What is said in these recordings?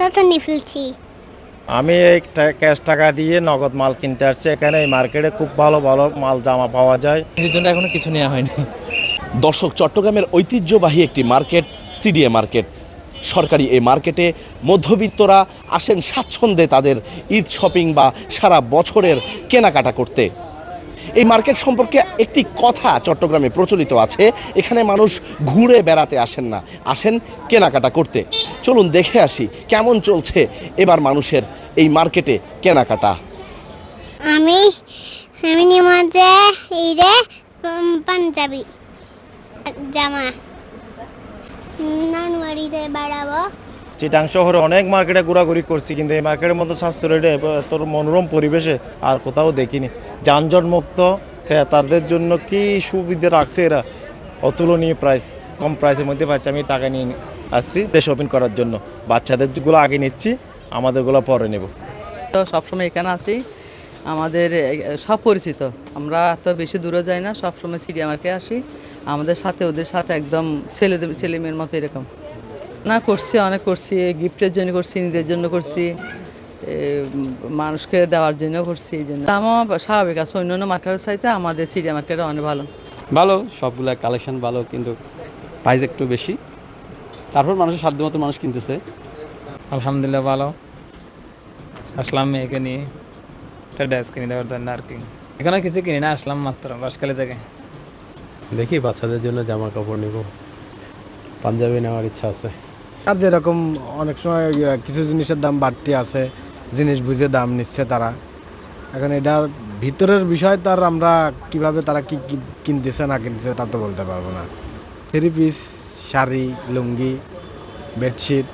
তো তো নিয়ে ফেলছি। আমি এই ক্যাশ টাকা দিয়ে নগদ মাল কিনতে আসছি। এখানে এই মার্কেটে খুব ভালো ভালো মাল জামা পাওয়া যায়। নিজের জন্য এখনও কিছু নেওয়া হয়নি। দর্শক চট্টগ্রামের ঐতিহ্যবাহী একটি মার্কেট সিডিএ মার্কেট। সরকারি এই মার্কেটে মধ্যবিত্তরা আসেন স্বাচ্ছন্দ্যে তাদের ঈদ শপিং বা সারা বছরের কেনাকাটা করতে। এই মার্কেট সম্পর্কে একটি কথা চট্টগ্রামে প্রচলিত আছে, এখানে মানুষ ঘুরে বেড়াতে আসেন না, আসেন কেনাকাটা করতে। চলুন দেখে আসি কেমন চলছে এবার মানুষের এই মার্কেটে কেনাকাটা। আমি আমি যে এই রে পাঞ্জাবি, জামা। নানু বাড়িতে বেড়াবো। চিটাং শহরে অনেক মার্কেটে ঘোরাঘুরি করছি, কিন্তু এই মার্কেটের মতো সাশ্রয়ী তোর মনোরম পরিবেশে আর কোথাও দেখিনি। যানজট মুক্ত ক্রেতাদের জন্য কি সুবিধা রাখছে এরা? অতুলনীয় প্রাইস কম প্রাইসের মধ্যে পাচ্ছি আমি টাকা নিয়ে আসছি শপিং করার জন্য। বাচ্চাদেরগুলো আগে নিচ্ছি, আমাদেরগুলো পরে নেব। তো সবসময় এখানে আসি আমাদের সব পরিচিত। আমরা তো বেশি দূরে যাই না, সবসময় চিড়িয়া মার্কে আসি। আমাদের সাথে ওদের সাথে একদম ছেলেদের ছেলে মেয়ের মতো এরকম। না করছি অনেক করছি গিফটের জন্য করছি নিজের জন্য করছি এ, মানুষকে দেওয়ার জন্য করছি এই জন্য। দামও স্বাভাবিক আছে অন্য অন্য মার্কেটের চাইতে আমাদের চিড়িয়া মার্কেটে অনেক ভালো। ভালো সবগুলা কালেকশন ভালো কিন্তু প্রাইস একটু বেশি। তারপর মানুষের সাধ্য মতো মানুষ কিনতেছে। আলহামদুলিল্লাহ ভালো। আসলাম মেয়েকে নিয়ে একটা ড্রেস কিনে দেওয়ার জন্য আর কি। এখানে কিছু কিনি না আসলাম মাত্র বাসকালি থেকে। দেখি বাচ্চাদের জন্য জামা কাপড় নিব। পাঞ্জাবি নেওয়ার ইচ্ছা আছে। আর যেরকম অনেক সময় ইয়ে, কিছু জিনিসের দাম বাড়তি আছে জিনিস বুঝে দাম নিচ্ছে তারা। এখন এটা ভিতরের বিষয় তার আমরা কীভাবে তারা কি কিনতেছে না কিনতেছে তা তো বলতে পারব না। Three piece sari lungi bedsheet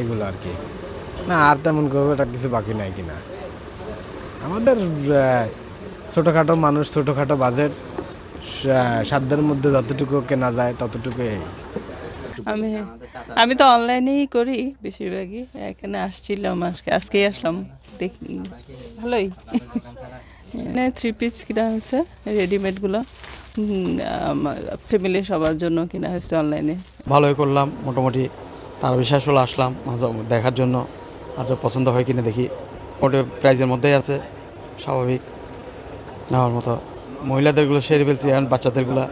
এগুলো আর কি। না আর তেমন করে এটা কিছু বাকি নাই কিনা। আমাদের ছোটোখাটো মানুষ ছোটোখাটো বাজেট সাধ্যের মধ্যে যতটুকু কেনা যায় ততটুকু আমি আমি তো অনলাইনেই করি বেশিরভাগই। এখানে আসছিলাম আজকে আজকেই আসলাম। দেখি ভালোই। এখানে থ্রি পিস কিনা হয়েছে রেডিমেডগুলো ফ্যামিলি সবার জন্য কিনা হয়েছে অনলাইনে ভালোই করলাম মোটামুটি। তার বিশ্বাস হলো আসলাম মাঝে দেখার জন্য। আজ পছন্দ হয় কিনা দেখি। ওটা প্রাইজের মধ্যেই আছে স্বাভাবিক। নেওয়ার মতো। মহিলাদেরগুলো সেরে ফেলছি এখন বাচ্চাদেরগুলো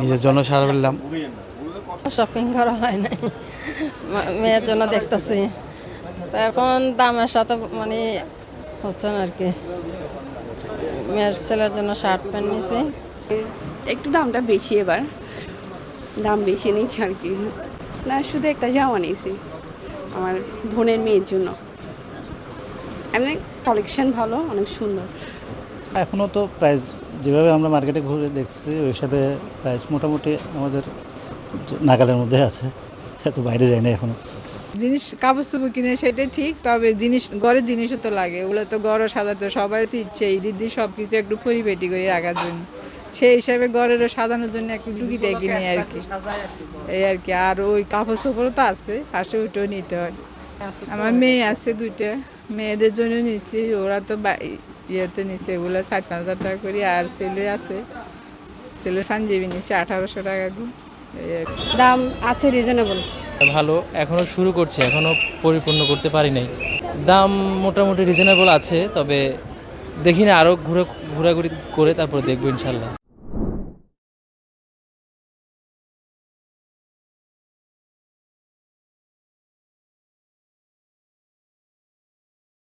নিজের জন্য সারা ফেললাম। শপিং করা হয় নাই। মেয়ের জন্য দেখতেছি। তো এখন দামের সাথে মানে হচ্ছে না আর কি। মেয়ের ছেলের জন্য শার্ট প্যান্ট নিয়েছি একটু দামটা বেশি এবার। দাম বেশি নিচ্ছে আর কি। না শুধু একটা জামা নিয়েছি। আমার বোনের মেয়ের জন্য। এমনি কালেকশন ভালো অনেক সুন্দর। এখনও তো প্রাইস যেভাবে আমরা মার্কেটে ঘুরে দেখছি ওই হিসাবে প্রাইস মোটামুটি আমাদের নাগালের মধ্যে আছে। এত বাইরে যায় না এখনও। জিনিস কাপড় চোপড় কিনে সেটাই ঠিক, তবে জিনিস ঘরের জিনিসও তো লাগে। ওগুলো তো ঘরও সাজাতে সবাই তো ইচ্ছে। ঈদের দিন সব কিছু একটু পরিপেটি করে রাখার জন্য। সেই হিসাবে ঘরেরও সাজানোর জন্য একটু টুকিটাই কিনে আর কি। এই আর কি। আর ওই কাপড় চোপড়ও তো আছে পাশে ওইটাও নিতে হয়। আমার মেয়ে আছে দুইটা। মেয়েদের জন্য নিচ্ছি ওরা তো ইয়েতে নিচ্ছে ওগুলো চার পাঁচ হাজার টাকা করে। আর ছেলে আছে। ছেলের পাঞ্জাবি নিচ্ছে আঠারোশো টাকা দিয়ে এই। দাম আছে রিজনেবল ভালো, এখনও শুরু করছে, এখনও পরিপূর্ণ করতে পারি নাই। দাম মোটামুটি রিজনেবল আছে, তবে দেখি না, আরও ঘুরে ঘোরাঘুরি করে তারপর দেখব ইনশাল্লাহ।